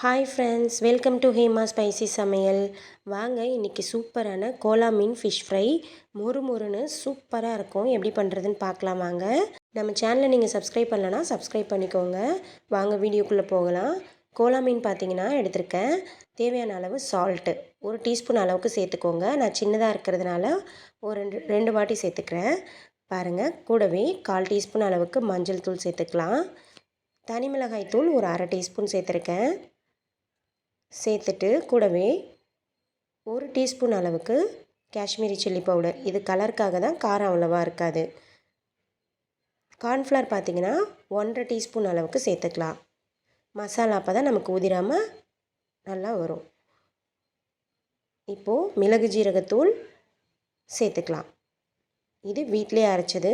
Hi friends welcome to Hema spicy சமையல் வாங்க இன்றைக்கி சூப்பரான கோலா மீன் ஃபிஷ் ஃப்ரை மொறு மொறுன்னு சூப்பராக இருக்கும். எப்படி பண்ணுறதுன்னு பார்க்கலாம் வாங்க. நம்ம சேனலை நீங்கள் சப்ஸ்கிரைப் பண்ணலன்னா சப்ஸ்கிரைப் பண்ணிக்கோங்க. வாங்க வீடியோக்குள்ளே போகலாம். கோலா மீன் பார்த்தீங்கன்னா எடுத்திருக்கேன். தேவையான அளவு சால்ட்டு ஒரு டீஸ்பூன் அளவுக்கு சேர்த்துக்கோங்க. நான் சின்னதாக இருக்கிறதுனால ஒரு ரெண்டு ரெண்டு வாட்டி சேர்த்துக்கிறேன். பாருங்கள் கூடவே கால் டீஸ்பூன் அளவுக்கு மஞ்சள் தூள் சேர்த்துக்கலாம். தனி மிளகாய் தூள் ஒரு அரை டீஸ்பூன் சேர்த்துருக்கேன். சேர்த்துட்டு கூடவே ஒரு டீஸ்பூன் அளவுக்கு காஷ்மீரி சில்லி பவுடர். இது கலருக்காக தான் காரம் அவ்வளோவா இருக்காது. கார்ன்ஃப்ளவர் பார்த்திங்கன்னா ஒன்றரை டீஸ்பூன் அளவுக்கு சேர்த்துக்கலாம். மசாலா அப்போ தான் நமக்கு உதிராமல் நல்லா வரும். இப்போது மிளகு ஜீரகத்தூள் சேர்த்துக்கலாம். இது வீட்டிலே அரைச்சது.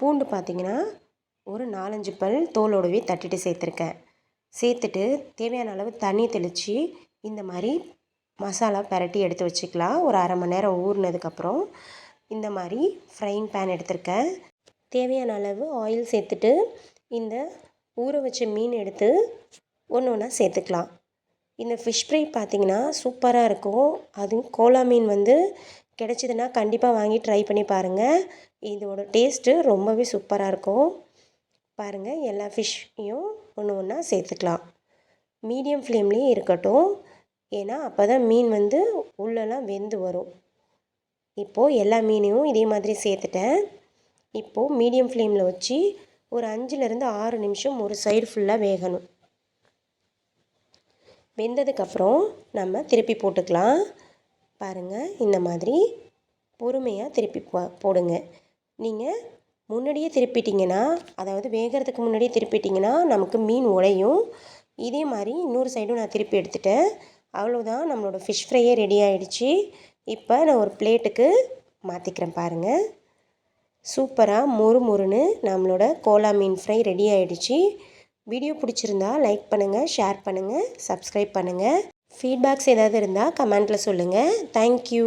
பூண்டு பார்த்திங்கன்னா ஒரு நாலஞ்சு பல் தோலோடவே தட்டிட்டு சேர்த்துருக்கேன். சேர்த்துட்டு தேவையான அளவு தண்ணி தெளித்து இந்த மாதிரி மசாலா பரட்டி எடுத்து வச்சுக்கலாம். ஒரு அரை மணி நேரம் ஊறினதுக்கப்புறம் இந்த மாதிரி ஃப்ரைங் பேன் எடுத்திருக்கேன். தேவையான அளவு ஆயில் சேர்த்துட்டு இந்த ஊற வச்ச மீன் எடுத்து ஒன்று ஒன்றா சேர்த்துக்கலாம். இந்த ஃபிஷ் ஃப்ரை பார்த்திங்கன்னா சூப்பராக இருக்கும். அதுவும் கோலா மீன் வந்து கிடச்சிதுன்னா கண்டிப்பாக வாங்கி ட்ரை பண்ணி பாருங்கள் இதோட டேஸ்ட்டு ரொம்பவே சூப்பராக இருக்கும். பாருங்கள் எல்லா ஃபிஷ்ஷையும் ஒன்று ஒன்றா சேர்த்துக்கலாம். மீடியம் ஃப்ளேம்லேயே இருக்கட்டும். ஏன்னா அப்போ தான் மீன் வந்து உள்ளெல்லாம் வெந்து வரும். இப்போது எல்லா மீனையும் இதே மாதிரி சேர்த்துட்டேன். இப்போது மீடியம் ஃப்ளேமில் வச்சு ஒரு அஞ்சுலேருந்து ஆறு நிமிஷம் ஒரு சைடு ஃபுல்லாக வேகணும். வெந்ததுக்கப்புறம் நம்ம திருப்பி போட்டுக்கலாம். பாருங்கள் இந்த மாதிரி பொறுமையாக திருப்பி போ போடுங்க. நீங்கள் முன்னாடியே திருப்பிட்டிங்கன்னா அதாவது வேகிறதுக்கு முன்னாடியே திருப்பிட்டிங்கன்னா நமக்கு மீன் உடையும். இதே மாதிரி இன்னொரு சைடும் நான் திருப்பி எடுத்துட்டேன். அவ்வளோதான் நம்மளோட ஃபிஷ் ஃப்ரையே ரெடி ஆகிடுச்சு இப்போ நான் ஒரு பிளேட்டுக்கு மாற்றிக்கிறேன் பாருங்கள் சூப்பராக மொறு மொறுன்னு நம்மளோட கோலா மீன் ஃப்ரை ரெடி ஆகிடுச்சு வீடியோ பிடிச்சிருந்தா லைக் பண்ணுங்கள் ஷேர் பண்ணுங்கள் சப்ஸ்கிரைப் பண்ணுங்கள் ஃபீட்பேக்ஸ் ஏதாவது இருந்தால் கமெண்ட்டில் சொல்லுங்கள் தேங்க்யூ